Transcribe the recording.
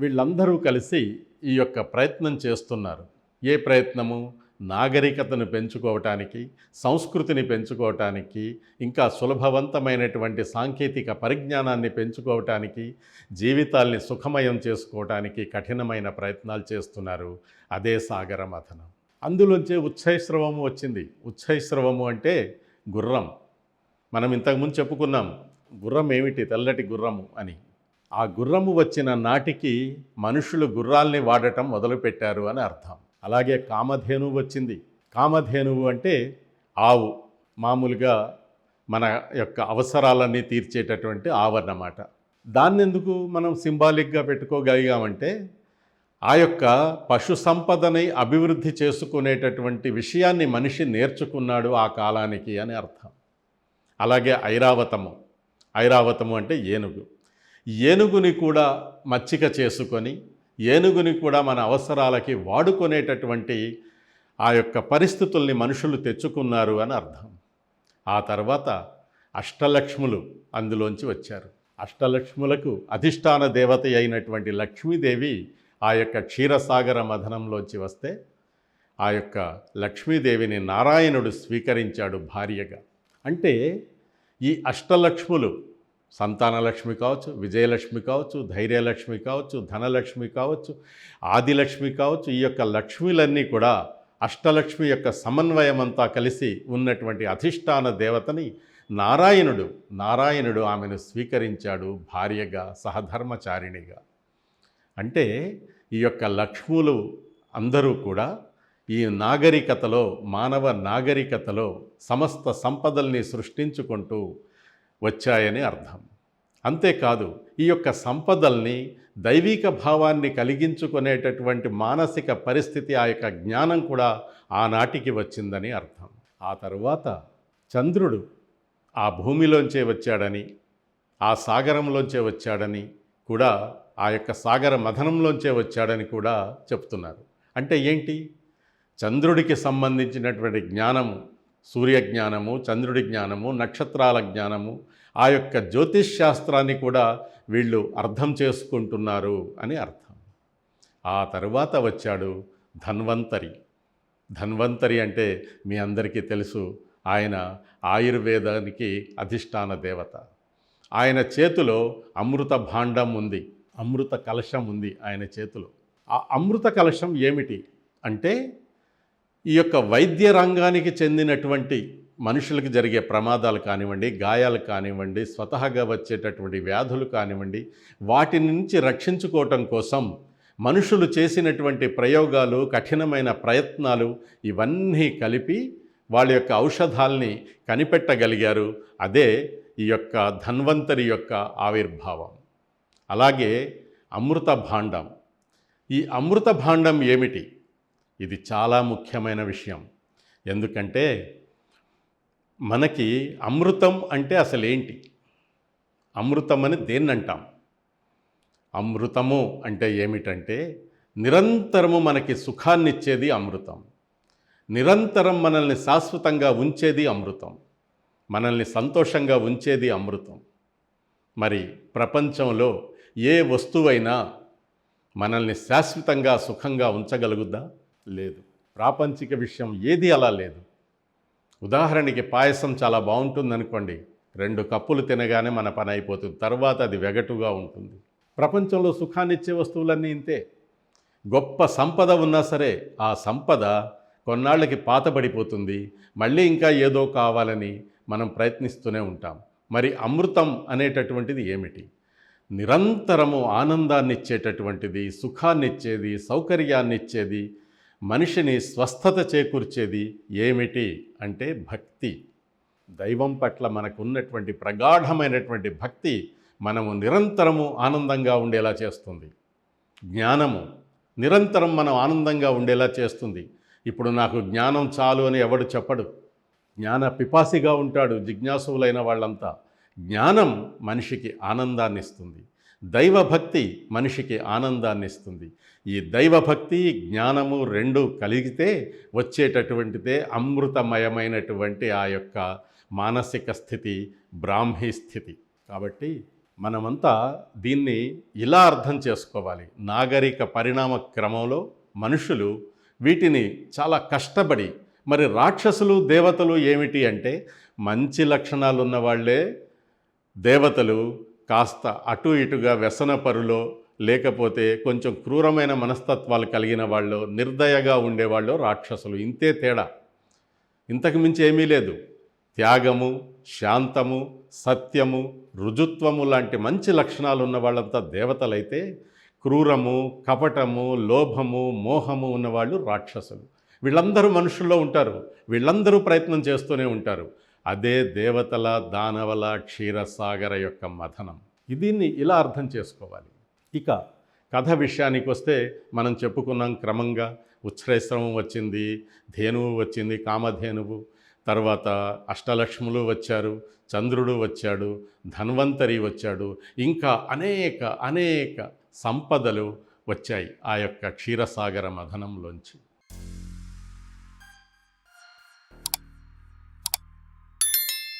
వీళ్ళందరూ కలిసి ఈ యొక్క ప్రయత్నం చేస్తున్నారు. ఏ ప్రయత్నము? నాగరికతను పెంచుకోవటానికి సంస్కృతిని పెంచుకోవటానికి ఇంకా సులభవంతమైనటువంటి సాంకేతిక పరిజ్ఞానాన్ని పెంచుకోవటానికి జీవితాల్ని సుఖమయం చేసుకోవటానికి కఠినమైన ప్రయత్నాలు చేస్తున్నారు. అదే సాగర మథనం. అందులోంచే ఉచ్చైశ్రవము వచ్చింది. ఉచ్చైశ్రవము అంటే గుర్రం. మనం ఇంతకుముందు చెప్పుకున్నాం గుర్రం ఏమిటి? తెల్లటి గుర్రము అని. ఆ గుర్రము వచ్చిన నాటికి మనుషులు గుర్రాల్ని వాడటం మొదలుపెట్టారు అని అర్థం. అలాగే కామధేనువు వచ్చింది. కామధేనువు అంటే ఆవు. మామూలుగా మన యొక్క అవసరాలన్నీ తీర్చేటటువంటి ఆవు అన్నమాట. దాన్ని ఎందుకు మనం సింబాలిక్గా పెట్టుకోగలిగామంటే ఆ యొక్క పశు సంపదని అభివృద్ధి చేసుకునేటటువంటి విషయాన్ని మనిషి నేర్చుకున్నాడు ఆ కాలానికి అని అర్థం. అలాగే ఐరావతము. ఐరావతము అంటే ఏనుగు. ఏనుగుని కూడా మచ్చిక చేసుకొని ఏనుగుని కూడా మన అవసరాలకి వాడుకునేటటువంటి ఆ యొక్క పరిస్థితుల్ని మనుషులు తెచ్చుకున్నారు అని అర్థం. ఆ తర్వాత అష్టలక్ష్ములు అందులోంచి వచ్చారు. అష్టలక్ష్ములకు అధిష్టాన దేవత అయినటువంటి లక్ష్మీదేవి ఆ యొక్క క్షీరసాగర మథనంలోంచి వస్తే ఆ యొక్క లక్ష్మీదేవిని నారాయణుడు స్వీకరించాడు భార్యగా. అంటే ఈ అష్టలక్ష్ములు సంతానలక్ష్మి కావచ్చు విజయలక్ష్మి కావచ్చు ధైర్యలక్ష్మి కావచ్చు ధనలక్ష్మి కావచ్చు ఆదిలక్ష్మి కావచ్చు ఈ యొక్క లక్ష్మిలన్నీ కూడా అష్టలక్ష్మి యొక్క సమన్వయం అంతా కలిసి ఉన్నటువంటి అధిష్టాన దేవతని నారాయణుడు నారాయణుడు ఆమెను స్వీకరించాడు భార్యగా సహధర్మచారిణిగా. అంటే ఈ యొక్క లక్ష్ములు అందరూ కూడా ఈ నాగరికతలో మానవ నాగరికతలో సమస్త సంపదల్ని సృష్టించుకుంటూ వచ్చాయని అర్థం. అంతేకాదు ఈ యొక్క సంపదల్ని దైవిక భావాన్ని కలిగించుకునేటటువంటి మానసిక పరిస్థితి ఆ యొక్క జ్ఞానం కూడా ఆనాటికి వచ్చిందని అర్థం. ఆ తరువాత చంద్రుడు ఆ భూమిలోంచే వచ్చాడని ఆ సాగరంలోంచే వచ్చాడని కూడా ఆ యొక్క సాగర మథనంలోంచే వచ్చాడని కూడా చెప్తున్నారు. అంటే ఏంటి? చంద్రుడికి సంబంధించినటువంటి జ్ఞానము సూర్య జ్ఞానము చంద్రుడి జ్ఞానము నక్షత్రాల జ్ఞానము ఆ యొక్క జ్యోతిష్ శాస్త్రాన్ని కూడా వీళ్ళు అర్థం చేసుకుంటున్నారు అని అర్థం. ఆ తరువాత వచ్చాడు ధన్వంతరి. ధన్వంతరి అంటే మీ అందరికీ తెలుసు ఆయన ఆయుర్వేదానికి అధిష్టాన దేవత. ఆయన చేతిలో అమృత భాండం ఉంది అమృత కలశం ఉంది ఆయన చేతిలో. ఆ అమృత కలశం ఏమిటి అంటే ఈ యొక్క వైద్య రంగానికి చెందినటువంటి మనుషులకు జరిగే ప్రమాదాలు కానివ్వండి గాయాలు కానివ్వండి స్వతహాగా వచ్చేటటువంటి వ్యాధులు కానివ్వండి వాటి నుంచి రక్షించుకోవటం కోసం మనుషులు చేసినటువంటి ప్రయోగాలు కఠినమైన ప్రయత్నాలు ఇవన్నీ కలిపి వాళ్ళ యొక్క ఔషధాల్ని కనిపెట్టగలిగారు. అదే ఈ యొక్క ధన్వంతరి యొక్క ఆవిర్భావం. అలాగే అమృత భాండం ఈ అమృత భాండం ఏమిటి? ఇది చాలా ముఖ్యమైన విషయం. ఎందుకంటే మనకి అమృతం అంటే అసలు ఏంటి అమృతం అని దేన్ని అంటాం అమృతము అంటే ఏమిటంటే నిరంతరము మనకి సుఖాన్నిచ్చేది అమృతం. నిరంతరం మనల్ని శాశ్వతంగా ఉంచేది అమృతం. మనల్ని సంతోషంగా ఉంచేది అమృతం. మరి ప్రపంచంలో ఏ వస్తువైనా మనల్ని శాశ్వతంగా సుఖంగా ఉంచగలుగుద్దా? లేదు. ప్రాపంచిక విషయం ఏది అలా లేదు. ఉదాహరణకి పాయసం చాలా బాగుంటుందనుకోండి. రెండు కప్పులు తినగానే మన పని అయిపోతుంది. తర్వాత అది వెగటుగా ఉంటుంది. ప్రపంచంలో సుఖాన్నిచ్చే వస్తువులన్నీ ఇంతే. గొప్ప సంపద ఉన్నా సరే ఆ సంపద కొన్నాళ్ళకి పాతబడిపోతుంది. మళ్ళీ ఇంకా ఏదో కావాలని మనం ప్రయత్నిస్తూనే ఉంటాం. మరి అమృతం అనేటటువంటిది ఏమిటి? నిరంతరము ఆనందాన్నిచ్చేటటువంటిది సుఖాన్నిచ్చేది సౌకర్యాన్నిచ్చేది మనిషిని స్వస్థత చేకూర్చేది ఏమిటి అంటే భక్తి. దైవం పట్ల మనకున్నటువంటి ప్రగాఢమైనటువంటి భక్తి మనము నిరంతరము ఆనందంగా ఉండేలా చేస్తుంది. జ్ఞానము నిరంతరం మనం ఆనందంగా ఉండేలా చేస్తుంది. ఇప్పుడు నాకు జ్ఞానం చాలు అని ఎవడు చెప్పడు. జ్ఞాన పిపాసిగా ఉంటాడు జిజ్ఞాసువులైన వాళ్ళంతా. జ్ఞానం మనిషికి ఆనందాన్ని ఇస్తుంది దైవభక్తి మనిషికి ఆనందాన్ని ఇస్తుంది ఈ దైవభక్తి జ్ఞానము రెండు కలిగితే వచ్చేటటువంటిదే అమృతమయమైనటువంటి ఆ యొక్క మానసిక స్థితి బ్రాహ్మీ స్థితి. కాబట్టి మనమంతా దీన్ని ఇలా అర్థం చేసుకోవాలి. నాగరిక పరిణామ క్రమంలో మనుషులు వీటిని చాలా కష్టపడి మరి రాక్షసులు దేవతలు ఏమిటి అంటే మంచి లక్షణాలు ఉన్న వాళ్ళే దేవతలు కాస్త అటు ఇటుగా వ్యసనపరులో లేకపోతే కొంచెం క్రూరమైన మనస్తత్వాలు కలిగిన వాళ్ళు నిర్దయగా ఉండేవాళ్ళు రాక్షసులు. ఇంతే తేడా. ఇంతకు మించి ఏమీ లేదు. త్యాగము శాంతము సత్యము రుజుత్వము లాంటి మంచి లక్షణాలు ఉన్న వాళ్ళంతా దేవతలైతే క్రూరము కపటము లోభము మోహము ఉన్నవాళ్ళు రాక్షసులు. వీళ్ళందరూ మనుషుల్లో ఉంటారు. వీళ్ళందరూ ప్రయత్నం చేస్తూనే ఉంటారు. అదే దేవతల దానవల క్షీరసాగర యొక్క మథనం. దీన్ని ఇలా అర్థం చేసుకోవాలి. ఇక కథ విషయానికి వస్తే మనం చెప్పుకున్నాం క్రమంగా ఉచ్ఛ్రేశ్రమం వచ్చింది ధేనువు వచ్చింది కామధేనువు తర్వాత అష్టలక్ష్ములు వచ్చారు చంద్రుడు వచ్చాడు ధన్వంతరి వచ్చాడు ఇంకా అనేక అనేక సంపదలు వచ్చాయి ఆ యొక్క క్షీరసాగర మథనంలోంచి.